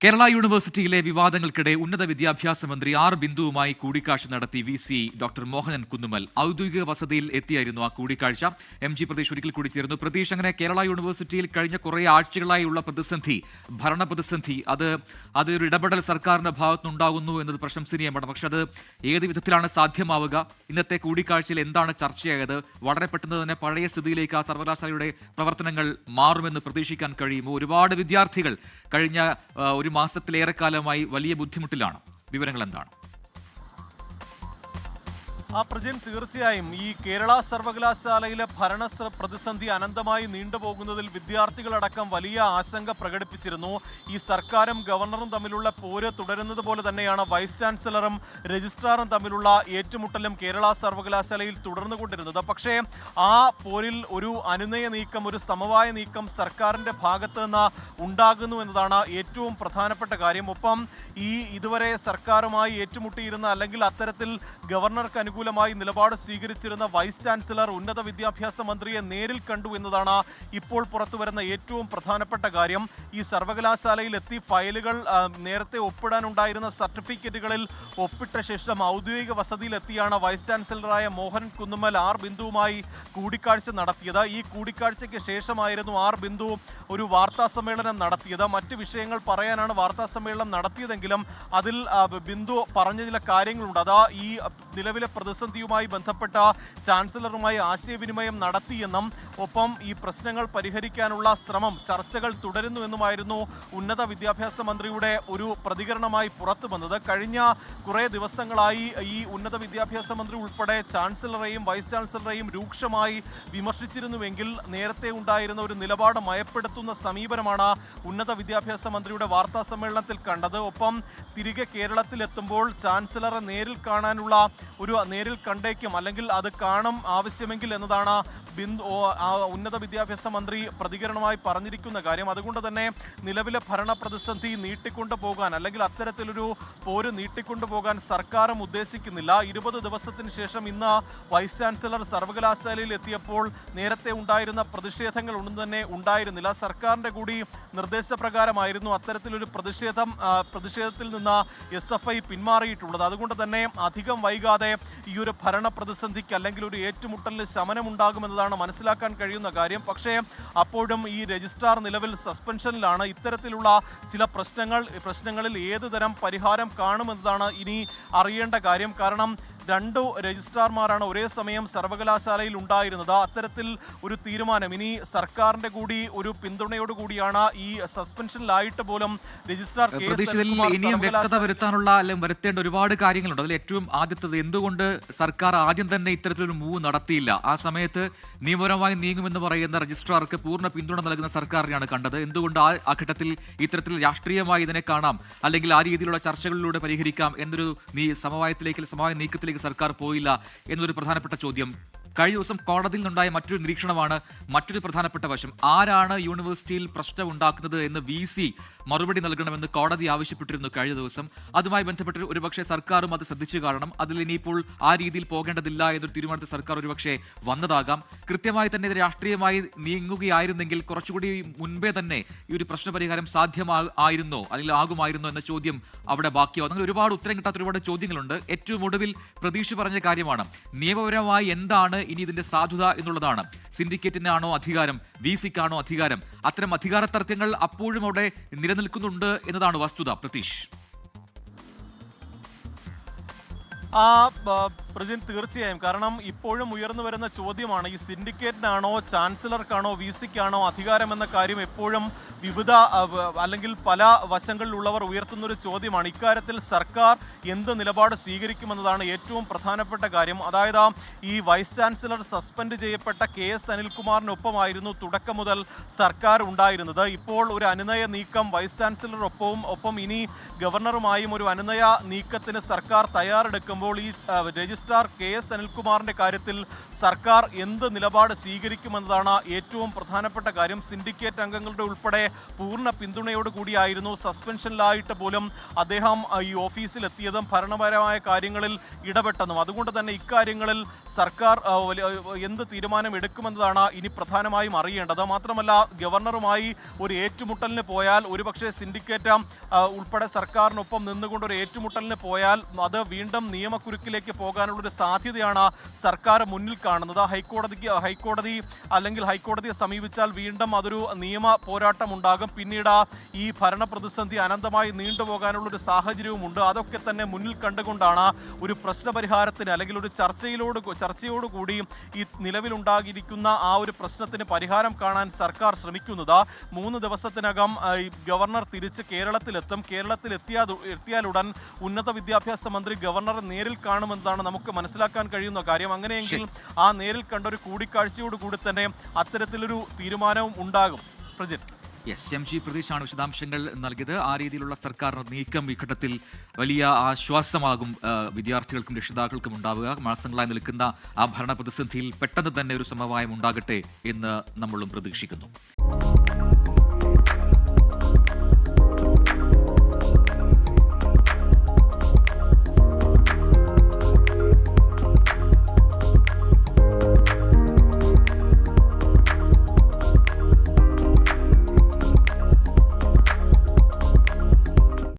കേരള യൂണിവേഴ്സിറ്റിയിലെ വിവാദങ്ങൾക്കിടെ ഉന്നത വിദ്യാഭ്യാസ മന്ത്രി ആർ ബിന്ദുവുമായി കൂടിക്കാഴ്ച നടത്തി V C doctor Mohanan Kunnummal ഔദ്യോഗിക വസതിയിൽ എത്തിയായിരുന്നു ആ കൂടിക്കാഴ്ച. എം ജി പ്രതീഷ് ഒരിക്കൽ കൂടി ചേർന്നു പ്രതീഷ് അങ്ങനെ കേരള യൂണിവേഴ്സിറ്റിയിൽ കഴിഞ്ഞ കുറേ ആഴ്ചകളായുള്ള പ്രതിസന്ധി ഭരണ പ്രതിസന്ധി അത് അതൊരു ഇടപെടൽ സർക്കാരിന്റെ ഭാഗത്തുനിന്നുണ്ടാകുന്നു എന്നത് പ്രശംസനീയമാണ്. പക്ഷെ അത് ഏത് വിധത്തിലാണ് സാധ്യമാവുക? ഇന്നത്തെ കൂടിക്കാഴ്ചയിൽ എന്താണ് ചർച്ചയായത്? വളരെ പെട്ടെന്ന് തന്നെ പഴയ സ്ഥിതിയിലേക്ക് ആ സർവകലാശാലയുടെ പ്രവർത്തനങ്ങൾ മാറുമെന്ന് പ്രതീക്ഷിക്കാൻ കഴിയുമോ? ഒരുപാട് വിദ്യാർത്ഥികൾ കഴിഞ്ഞ ആ, ഒരു മാസത്തിലേറെക്കാലമായി വലിയ ബുദ്ധിമുട്ടിലാണ്. വിവരങ്ങൾ എന്താണ് പ്രജിൻ തീർച്ചയായും ഈ കേരള സർവകലാശാലയിലെ ഭരണ പ്രതിസന്ധി അനന്തമായി നീണ്ടുപോകുന്നതിൽ വിദ്യാർത്ഥികളടക്കം വലിയ ആശങ്ക പ്രകടിപ്പിച്ചിരുന്നു. ഈ സർക്കാരും ഗവർണറും തമ്മിലുള്ള പോര് തുടരുന്നത് പോലെ തന്നെയാണ് വൈസ് ചാൻസലറും രജിസ്ട്രാറും തമ്മിലുള്ള ഏറ്റുമുട്ടലും കേരള സർവകലാശാലയിൽ തുടർന്നുകൊണ്ടിരുന്നത്. പക്ഷേ ആ പോരിൽ ഒരു അനുനയ നീക്കം ഒരു സമവായ നീക്കം സർക്കാരിന്റെ ഭാഗത്ത് നിന്ന് ഉണ്ടാകുന്നു എന്നതാണ് ഏറ്റവും പ്രധാനപ്പെട്ട കാര്യം. ഒപ്പം ഈ ഇതുവരെ സർക്കാരുമായി ഏറ്റുമുട്ടിയിരുന്ന അല്ലെങ്കിൽ അത്തരത്തിൽ ഗവർണർക്ക് അനുകൂലമായി നിലപാട് സ്വീകരിച്ചിരുന്ന വൈസ് ചാൻസലർ ഉന്നത വിദ്യാഭ്യാസ മന്ത്രിയെ നേരിൽ കണ്ടു എന്നതാണ് ഇപ്പോൾ പുറത്തുവരുന്ന ഏറ്റവും പ്രധാനപ്പെട്ട കാര്യം. ഈ സർവകലാശാലയിൽ എത്തി ഫയലുകൾ നേരത്തെ ഒപ്പിടാനുണ്ടായിരുന്ന സർട്ടിഫിക്കറ്റുകളിൽ ഒപ്പിട്ട ശേഷം ഔദ്യോഗിക വസതിയിലെത്തിയാണ് വൈസ് ചാൻസലറായ മോഹൻ കുന്നുമൽ ആർ ബിന്ദുവുമായി കൂടിക്കാഴ്ച നടത്തിയത്. ഈ കൂടിക്കാഴ്ചയ്ക്ക് ശേഷമായിരുന്നു ആർ ബിന്ദു ഒരു വാർത്താ സമ്മേളനം നടത്തിയത്. മറ്റ് വിഷയങ്ങൾ പറയാനാണ് വാർത്താ സമ്മേളനം നടത്തിയതെങ്കിലും അതിൽ ബിന്ദു പറഞ്ഞ ചില കാര്യങ്ങളുണ്ട്. അതാ ഈ നിലവിലെ പ്രതിസന്ധിയുമായി ബന്ധപ്പെട്ട ചാൻസലറുമായി ആശയവിനിമയം നടത്തിയെന്നും ഒപ്പം ഈ പ്രശ്നങ്ങൾ പരിഹരിക്കാനുള്ള ശ്രമം ചർച്ചകൾ തുടരുന്നുവെന്നുമായിരുന്നു ഉന്നത വിദ്യാഭ്യാസ മന്ത്രിയുടെ ഒരു പ്രതികരണമായി പുറത്തു വന്നത് കഴിഞ്ഞ കുറേ ദിവസങ്ങളായി ഈ ഉന്നത വിദ്യാഭ്യാസ മന്ത്രി ഉൾപ്പെടെ ചാൻസലറെയും വൈസ് ചാൻസലറെയും രൂക്ഷമായി വിമർശിച്ചിരുന്നുവെങ്കിൽ നേരത്തെ ഉണ്ടായിരുന്ന ഒരു നിലപാട് മയപ്പെടുത്തുന്ന സമീപനമാണ് ഉന്നത വിദ്യാഭ്യാസ മന്ത്രിയുടെ വാർത്താ സമ്മേളനത്തിൽ കണ്ടത്. ഒപ്പം തിരികെ കേരളത്തിലെത്തുമ്പോൾ ചാൻസലറെ നേരിൽ കാണാനുള്ള ഒരു നേരിൽ കണ്ടേക്കും. അല്ലെങ്കിൽ അത് കാണും ആവശ്യമെങ്കിൽ എന്നതാണ് ബിന്ദു ഉന്നത വിദ്യാഭ്യാസ മന്ത്രി പ്രതികരണമായി പറഞ്ഞിരിക്കുന്ന കാര്യം. അതുകൊണ്ട് തന്നെ നിലവിലെ ഭരണ പ്രതിസന്ധി നീട്ടിക്കൊണ്ടു പോകാൻ അല്ലെങ്കിൽ അത്തരത്തിലൊരു പോര് നീട്ടിക്കൊണ്ടു പോകാൻ സർക്കാരും ഉദ്ദേശിക്കുന്നില്ല. ഇരുപത് ദിവസത്തിന് ശേഷം ഇന്ന് വൈസ് ചാൻസലർ സർവകലാശാലയിൽ എത്തിയപ്പോൾ നേരത്തെ ഉണ്ടായിരുന്ന പ്രതിഷേധങ്ങൾ ഒന്നും തന്നെ ഉണ്ടായിരുന്നില്ല. സർക്കാരിന്റെ കൂടി നിർദ്ദേശപ്രകാരമായിരുന്നു അത്തരത്തിലൊരു പ്രതിഷേധം പ്രതിഷേധത്തിൽ നിന്ന് എസ് പിന്മാറിയിട്ടുള്ളത്. അതുകൊണ്ട് തന്നെ അധികം വൈകാതെ ഈ ഒരു ഭരണ പ്രതിസന്ധിക്ക് അല്ലെങ്കിൽ ഒരു ഏറ്റുമുട്ടലിന് ശമനമുണ്ടാകുമെന്നതാണ് മനസ്സിലാക്കാൻ കഴിയുന്ന കാര്യം. പക്ഷേ അപ്പോഴും ഈ രജിസ്ട്രാർ നിലവിൽ സസ്പെൻഷനിലാണ്. ഇത്തരത്തിലുള്ള ചില പ്രശ്നങ്ങൾ പ്രശ്നങ്ങളിൽ ഏത് തരം പരിഹാരം കാണുമെന്നതാണ് ഇനി അറിയേണ്ട കാര്യം. കാരണം രണ്ടു രജിസ്ട്രാർമാരാണ് ഒരേ സമയം സർവകലാശാലയിൽ ഉണ്ടായിരുന്നത്. അത്തരത്തിൽ ഒരു തീരുമാനം ഇനി സർക്കാരിന്റെ കൂടി ഒരു പിന്തുണയോട് കൂടിയാണ് ഈ സസ്പെൻഷനിലായിട്ട് പോലും രജിസ്ട്രാർ ഇനിയും വ്യക്തത വരുത്താനുള്ള അല്ലെങ്കിൽ വരുത്തേണ്ട ഒരുപാട് കാര്യങ്ങളുണ്ട്. അതിൽ ഏറ്റവും ആദ്യത്തത് എന്തുകൊണ്ട് സർക്കാർ ആദ്യം തന്നെ ഇത്തരത്തിലൊരു മൂവ് നടത്തിയില്ല? ആ സമയത്ത് നിയമപരമായി നീങ്ങുമെന്ന് പറയുന്ന രജിസ്ട്രാർക്ക് പൂർണ പിന്തുണ നൽകുന്ന സർക്കാരിനെയാണ് കണ്ടത്. എന്തുകൊണ്ട് ആ ആ ഘട്ടത്തിൽ ഇത്തരത്തിൽ രാഷ്ട്രീയമായി ഇതിനെ കാണാം? അല്ലെങ്കിൽ ആ രീതിയിലുള്ള ചർച്ചകളിലൂടെ പരിഹരിക്കാം എന്നൊരു നീ സമവായത്തിലേക്ക് സമവായ നീക്കത്തിലേക്ക് സർക്കാർ പോയില്ല എന്നൊരു പ്രധാനപ്പെട്ട ചോദ്യം കഴിഞ്ഞ ദിവസം കോടതിയിൽ നിന്നുണ്ടായ മറ്റൊരു നിരീക്ഷണമാണ് മറ്റൊരു പ്രധാനപ്പെട്ട വശം. ആരാണ് യൂണിവേഴ്സിറ്റിയിൽ പ്രശ്നം ഉണ്ടാക്കുന്നത് എന്ന് വി സി മറുപടി നൽകണമെന്ന് കോടതി ആവശ്യപ്പെട്ടിരുന്നു കഴിഞ്ഞ ദിവസം. അതുമായി ബന്ധപ്പെട്ട് ഒരുപക്ഷെ സർക്കാരും അത് ശ്രദ്ധിച്ചു കാണണം. അതിൽ ഇനിയിപ്പോൾ ആ രീതിയിൽ പോകേണ്ടതില്ല എന്നൊരു തീരുമാനത്തിൽ സർക്കാർ ഒരുപക്ഷെ വന്നതാകാം. കൃത്യമായി തന്നെ ഇത് രാഷ്ട്രീയമായി നീങ്ങുകയായിരുന്നെങ്കിൽ കുറച്ചുകൂടി മുൻപേ തന്നെ ഈ ഒരു പ്രശ്നപരിഹാരം സാധ്യമായിരുന്നു അല്ലെങ്കിൽ ആകുമായിരുന്നോ എന്ന ചോദ്യം അവിടെ ബാക്കിയാവും അങ്ങനെ ഒരുപാട് ഉത്തരം കിട്ടാത്ത ഒരുപാട് ചോദ്യങ്ങളുണ്ട്. ഏറ്റവും ഒടുവിൽ പ്രതീക്ഷ പറഞ്ഞ കാര്യമാണ്. നിയമപരമായി എന്താണ് ഇനി ഇതിന്റെ സാധുത എന്നുള്ളതാണ്. സിൻഡിക്കേറ്റിനാണോ അധികാരം? വി സിക്കാണോ അധികാരം? അത്തരം അധികാര തർക്കങ്ങൾ അപ്പോഴും അവിടെ നിലനിൽക്കുന്നുണ്ട് എന്നതാണ് വസ്തുത. പ്രതീഷ്. പ്രജിൻ തീർച്ചയായും. കാരണം ഇപ്പോഴും ഉയർന്നു വരുന്ന ചോദ്യമാണ് ഈ സിൻഡിക്കേറ്റിനാണോ ചാൻസലർക്കാണോ വി സിക്കാണോ അധികാരം എന്ന കാര്യം എപ്പോഴും വിവിധ അല്ലെങ്കിൽ പല വശങ്ങളിലുള്ളവർ ഉയർത്തുന്ന ഒരു ചോദ്യമാണ്. ഇക്കാര്യത്തിൽ സർക്കാർ എന്ത് നിലപാട് സ്വീകരിക്കുമെന്നതാണ് ഏറ്റവും പ്രധാനപ്പെട്ട കാര്യം. അതായത് ഈ വൈസ് ചാൻസലർ സസ്പെൻഡ് ചെയ്യപ്പെട്ട കെ എസ് അനിൽകുമാറിനൊപ്പമായിരുന്നു തുടക്കം മുതൽ സർക്കാർ ഉണ്ടായിരുന്നത്. ഇപ്പോൾ ഒരു അനുനയ നീക്കം വൈസ് ചാൻസലറൊപ്പവും ഒപ്പം ഇനി ഗവർണറുമായും ഒരു അനുനയ നീക്കത്തിന് സർക്കാർ തയ്യാറെടുക്കുമ്പോൾ ഈ ആ, രജിസ്ട്രാർ കെ എസ് അനിൽകുമാറിന്റെ കാര്യത്തിൽ സർക്കാർ എന്ത് നിലപാട് സ്വീകരിക്കുമെന്നതാണ് ഏറ്റവും പ്രധാനപ്പെട്ട കാര്യം. സിൻഡിക്കേറ്റ് അംഗങ്ങളുടെ ഉൾപ്പെടെ പൂർണ പിന്തുണയോട് കൂടിയായിരുന്നു സസ്പെൻഷനിലായിട്ട് പോലും അദ്ദേഹം ഈ ഓഫീസിൽ എത്തിയതും ഭരണപരമായ കാര്യങ്ങളിൽ ഇടപെട്ടതും. അതുകൊണ്ട് തന്നെ ഇക്കാര്യങ്ങളിൽ സർക്കാർ എന്ത് തീരുമാനം എടുക്കുമെന്നതാണ് ഇനി പ്രധാനമായും അറിയേണ്ടത്. മാത്രമല്ല ഗവർണറുമായി ഒരു ഏറ്റുമുട്ടലിന് പോയാൽ ഒരുപക്ഷെ സിൻഡിക്കേറ്റ് ഉൾപ്പെടെ സർക്കാരിനൊപ്പം നിന്നുകൊണ്ട് ഒരു ഏറ്റുമുട്ടലിന് പോയാൽ അത് വീണ്ടും നിയമക്കുരുക്കിലേക്ക് പോകാനുള്ളൊരു സാധ്യതയാണ് സർക്കാർ മുന്നിൽ കാണുന്നത്. ഹൈക്കോടതിക്ക് ഹൈക്കോടതി അല്ലെങ്കിൽ ഹൈക്കോടതിയെ സമീപിച്ചാൽ വീണ്ടും അതൊരു നിയമ പോരാട്ടം ഉണ്ടാകും പിന്നീട് ഈ ഭരണ പ്രതിസന്ധി അനന്തമായി നീണ്ടുപോകാനുള്ളൊരു സാഹചര്യവുമുണ്ട്. അതൊക്കെ തന്നെ മുന്നിൽ കണ്ടുകൊണ്ടാണ് ഒരു പ്രശ്നപരിഹാരത്തിന് അല്ലെങ്കിൽ ഒരു ചർച്ചയിലോട് ചർച്ചയോടുകൂടി ഈ നിലവിലുണ്ടാകിയിരിക്കുന്ന ആ ഒരു പ്രശ്നത്തിന് പരിഹാരം കാണാൻ സർക്കാർ ശ്രമിക്കുന്നത്. മൂന്ന് ദിവസത്തിനകം ഗവർണർ തിരിച്ച് കേരളത്തിലെത്തും. കേരളത്തിൽ എത്തിയാ എത്തിയാലുടൻ ഉന്നത വിദ്യാഭ്യാസ മന്ത്രി ഗവർണറെ നേരിൽ കാണുമെന്നാണ് നമുക്ക് മനസ്സിലാക്കാൻ കഴിയുന്ന കാര്യം. അങ്ങനെയെങ്കിൽ ആ നേരിൽ കണ്ട ഒരു കൂടിക്കാഴ്ചയോടുകൂടി തന്നെ അത്തരത്തിലൊരു തീരുമാനവും ഉണ്ടാകും. പ്രജിൻ. എസ് എം ജി പ്രതീഷാണ് വിശദാംശങ്ങൾ നൽകിയത്. ആ രീതിയിലുള്ള സർക്കാരിന്റെ നീക്കം ഈ ഘട്ടത്തിൽ വലിയ ആശ്വാസമാകും വിദ്യാർത്ഥികൾക്കും രക്ഷിതാക്കൾക്കും ഉണ്ടാവുക. മാസങ്ങളായി നിൽക്കുന്ന ആ ഭരണ പ്രതിസന്ധിയിൽ പെട്ടെന്ന് തന്നെ ഒരു സമവായം ഉണ്ടാകട്ടെ എന്ന് നമ്മളും പ്രതീക്ഷിക്കുന്നു.